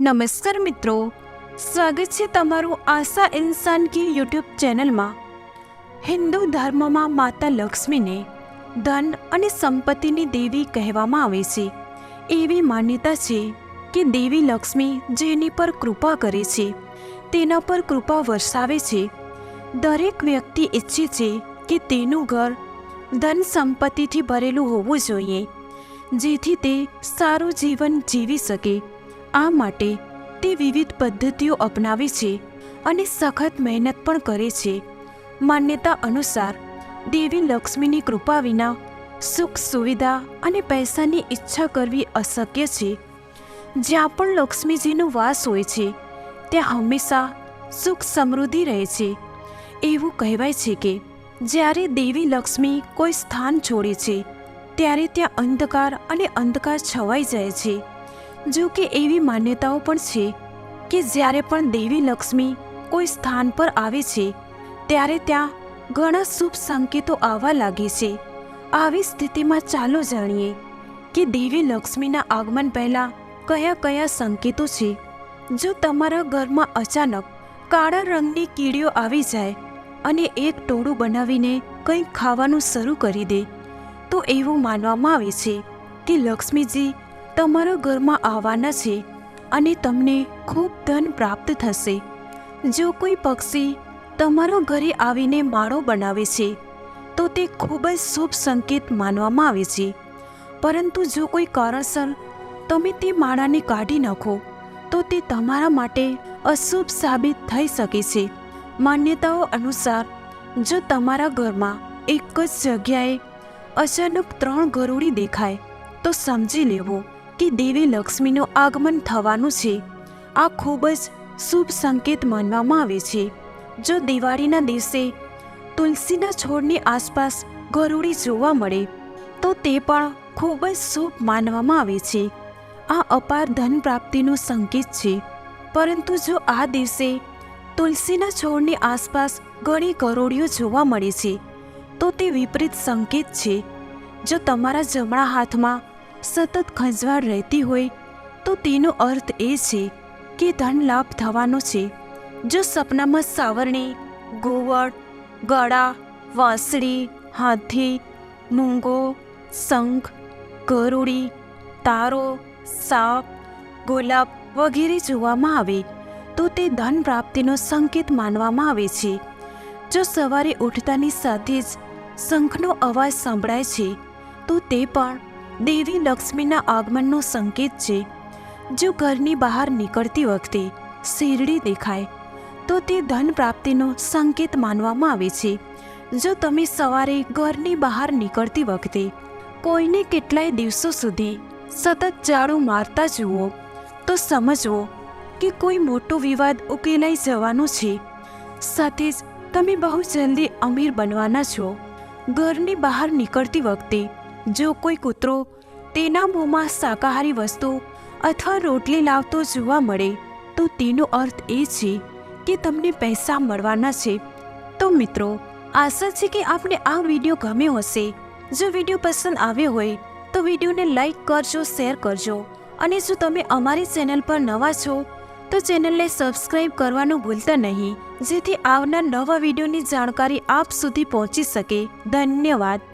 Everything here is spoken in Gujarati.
નમસ્કાર મિત્રો. સ્વાગત છે તમારું આશા ઇન્સાન કી યુટ્યુબ ચેનલમાં. હિન્દુ ધર્મમાં માતા લક્ષ્મીને ધન અને સંપત્તિની દેવી કહેવામાં આવે છે. એવી માન્યતા છે કે દેવી લક્ષ્મી જેની પર કૃપા કરે છે. તેના પર કૃપા વરસાવે છે. દરેક વ્યક્તિ ઈચ્છે છે કે તેનું ઘર ધન સંપત્તિથી ભરેલું હોવું જોઈએ. જેથી તે સારું જીવન જીવી શકે. આ માટે તે વિવિધ પદ્ધતિઓ અપનાવે છે અને સખત મહેનત પણ કરે છે. માન્યતા અનુસાર, દેવી લક્ષ્મીની કૃપા વિના સુખ, સુવિધા અને પૈસાની ઈચ્છા કરવી અશક્ય છે. જ્યાં પણ લક્ષ્મીજીનો વાસ હોય છે, ત્યાં હંમેશા સુખ સમૃદ્ધિ રહે છે. એવું કહેવાય છે કે, જ્યારે દેવી લક્ષ્મી કોઈ સ્થાન છોડે છે, ત્યારે ત્યાં અંધકાર અને અંધકાર છવાઈ જાય છે. જો કે એવી માન્યતાઓ પણ છે કે જ્યારે પણ દેવી લક્ષ્મી કોઈ સ્થાન પર આવે છે, ત્યારે ત્યાં ઘણા શુભ સંકેતો આવવા લાગે છે. આવી સ્થિતિમાં ચાલો જાણીએ કે દેવી લક્ષ્મીના આગમન પહેલાં કયા કયા સંકેતો છે. જો તમારા ઘરમાં અચાનક કાળા રંગની કીડીઓ આવી જાય અને એક ટોળું બનાવીને કંઈક ખાવાનું શરૂ કરી દે, તો એવું માનવામાં આવે છે કે લક્ષ્મીજી તમારા ઘરમાં આવવાના છે અને તમને ખૂબ ધન પ્રાપ્ત થશે. જો કોઈ પક્ષી તમારા ઘરે આવીને માળો બનાવે છે, તો તે ખૂબ જ શુભ સંકેત માનવામાં આવે છે. પરંતુ જો કોઈ કારણસર તમે તે માળાને કાઢી નાખો, તો તે તમારા માટે અશુભ સાબિત થઈ શકે છે. માન્યતાઓ અનુસાર, જો તમારા ઘરમાં એક જ જગ્યાએ અચાનક ત્રણ ગરોળી દેખાય, તો સમજી લેવું. કે દેવી લક્ષ્મીનું આગમન થવાનું છે. આ ખૂબ જ શુભ સંકેત માનવામાં આવે છે. જો દિવાળીના દિવસે તુલસીના છોડની આસપાસ ગરુડી જોવા મળે, તો તે પણ ખૂબ જ શુભ માનવામાં આવે છે. આ અપાર ધન પ્રાપ્તિનો સંકેત છે. પરંતુ જો આ દિવસે તુલસીના છોડની આસપાસ ઘણી ગરોળીઓ જોવા મળે છે, તો તે વિપરીત સંકેત છે. જો તમારા જમણા હાથમાં સતત ખંજવાળ રહેતી હોય, તો તેનો અર્થ એ છે કે ધન લાભ થવાનો છે. જો સપનામાં સાવરણી ગોવડ ગળા, વાંસળી, હાથી, મૂંગો, શંખ, ગરુડી, તારો, સાપ ગુલાબ વગેરે જોવામાં આવે, તો તે ધન પ્રાપ્તિનો સંકેત માનવામાં આવે છે. જો સવારે ઉઠતાની સાથે જ શંખનો અવાજ સંભળાય છે, તો તે પણ દેવી લક્ષ્મીના આગમનનો સંકેત છે. જો ઘરની બહાર નીકળતી વખતે શેરડી દેખાય, તો તે ધન પ્રાપ્તિનો સંકેત માનવામાં આવે છે. જો તમે સવારે ઘરની બહાર નીકળતી વખતે કોઈને કેટલાય દિવસો સુધી સતત ઝાડુ મારતા જુઓ, તો સમજવો કે કોઈ મોટો વિવાદ ઉકેલાઈ જવાનો છે. સાથે જ તમે બહુ જલ્દી અમીર બનવાના છો. ઘરની બહાર નીકળતી વખતે જો કોઈ કૂતરો તેના મોંમાં શાકાહારી વસ્તુ અથવા રોટલી લાવતો જોવા મળે, તો તેનો અર્થ એ છે કે તમને પૈસા મળવાના છે. તો મિત્રો, આશા છે કે આપને આ વીડિયો ગમ્યો હશે. જો વીડિયો પસંદ આવ્યો હોય, તો વિડીયોને લાઈક કરજો, શેર કરજો અને જો તમે અમારી ચેનલ પર નવા છો, તો ચેનલને સબસ્ક્રાઇબ કરવાનું ભૂલતા નહીં, જેથી આવનાર નવા વિડીયોની જાણકારી આપ સુધી પહોંચી શકે. ધન્યવાદ.